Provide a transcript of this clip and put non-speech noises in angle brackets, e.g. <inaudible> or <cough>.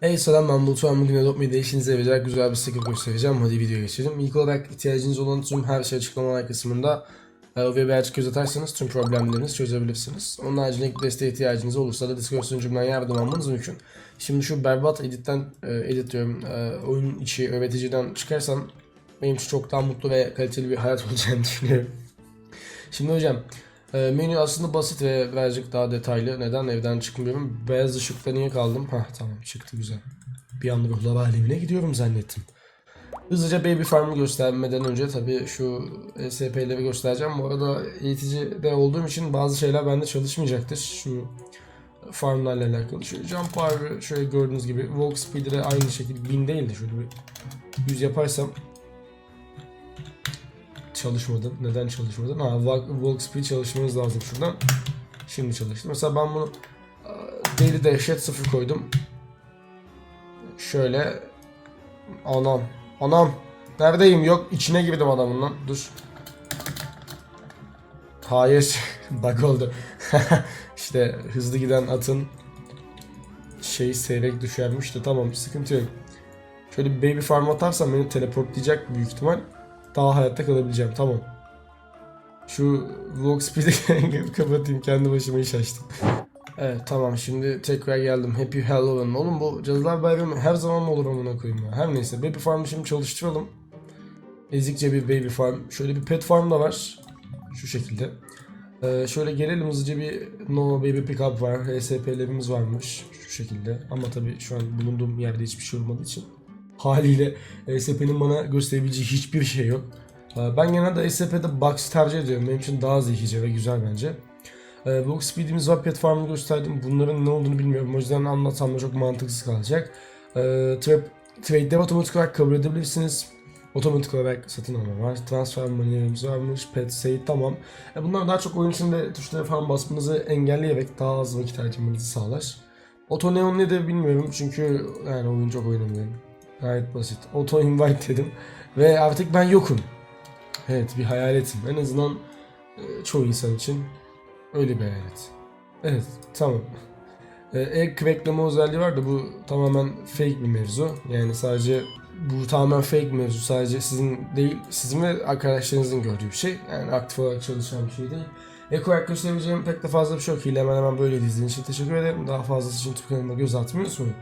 Hey selam ben Batuhan bugün Adopt Media işinize yarayacak güzel bir sticker göstereceğim. Hadi videoya geçelim. İlk olarak ihtiyacınız olan tüm her şey açıklamalar kısmında ve birazcık göz atarsanız tüm problemlerinizi çözebilirsiniz. Onun haricinde desteğe ihtiyacınız olursa da Discord sunucumdan yardım almanız mümkün. Şimdi şu berbat editten, e, edit diyorum, e, oyun içi öğreticiden çıkarsam benim için çok daha mutlu ve kaliteli bir hayat <laughs> olacağını düşünüyorum. Şimdi hocam e, menü aslında basit ve birazcık daha detaylı. Neden evden çıkmıyorum? Beyaz ışıkta niye kaldım? Hah tamam çıktı güzel. Bir anda ruhlar alemine gidiyorum zannettim. Hızlıca Baby Farm'ı göstermeden önce tabii şu SP'leri göstereceğim. Bu arada eğitici de olduğum için bazı şeyler bende çalışmayacaktır. Şu farmlarla alakalı. Şöyle jump power'ı şöyle gördüğünüz gibi walk speed'i de aynı şekilde 1000 değil de şöyle bir 100 yaparsam çalışmadı. Neden çalışmadı? Ha, walk, speed çalışmanız lazım şuradan. Şimdi çalıştı. Mesela ben bunu e, daily dehşet 0 koydum. Şöyle anam anam neredeyim yok içine girdim adamın lan dur. Hayır <laughs> bug oldu. <laughs> işte hızlı giden atın şey seyrek düşermiş de tamam sıkıntı yok. Şöyle baby farm atarsam beni teleportlayacak büyük ihtimal. Daha hayatta kalabileceğim tamam. Şu vlog speed'i <laughs> kapatayım kendi başıma iş açtım. Evet tamam şimdi tekrar geldim. Happy Halloween. Oğlum bu Cadılar Bayramı her zaman mı olur amına koyayım ya. Her neyse Baby Farm'ı şimdi çalıştıralım. Ezikçe bir Baby Farm. Şöyle bir Pet Farm da var. Şu şekilde. Ee, şöyle gelelim hızlıca bir No Baby Pickup var. HSP'lerimiz varmış. Şu şekilde. Ama tabii şu an bulunduğum yerde hiçbir şey olmadığı için haliyle SP'nin bana gösterebileceği hiçbir şey yok. Ee, Ben genelde SP'de box tercih ediyorum. Benim için daha zekice ve güzel bence. Ee, Walk Speed'imiz var, Farm'ı gösterdim. Bunların ne olduğunu bilmiyorum. O yüzden anlatsam da çok mantıksız kalacak. Ee, trap, trade'de otomatik olarak kabul edebilirsiniz. Otomatik olarak satın alma var. Transfer money'imiz varmış. Pet Save tamam. E bunlar daha çok oyun içinde tuşlara falan basmanızı engelleyerek daha az vakit harcamanızı sağlar. Auto Neon nedir bilmiyorum çünkü yani oyun çok oynamıyorum. Gayet basit. Auto invite dedim. Ve artık ben yokum. Evet bir hayaletim. En azından e, çoğu insan için öyle bir hayalet. Evet tamam. E, cracklama özelliği var da bu tamamen fake bir mevzu. Yani sadece bu tamamen fake mevzu. Sadece sizin değil, sizin ve arkadaşlarınızın gördüğü bir şey. Yani aktif olarak çalışan bir şey değil. Ek olarak gösterebileceğim pek de fazla bir şey yok. Hemen hemen böyle izlediğiniz için teşekkür ederim. Daha fazlası için Türk kanalıma göz atmayı unutmayın.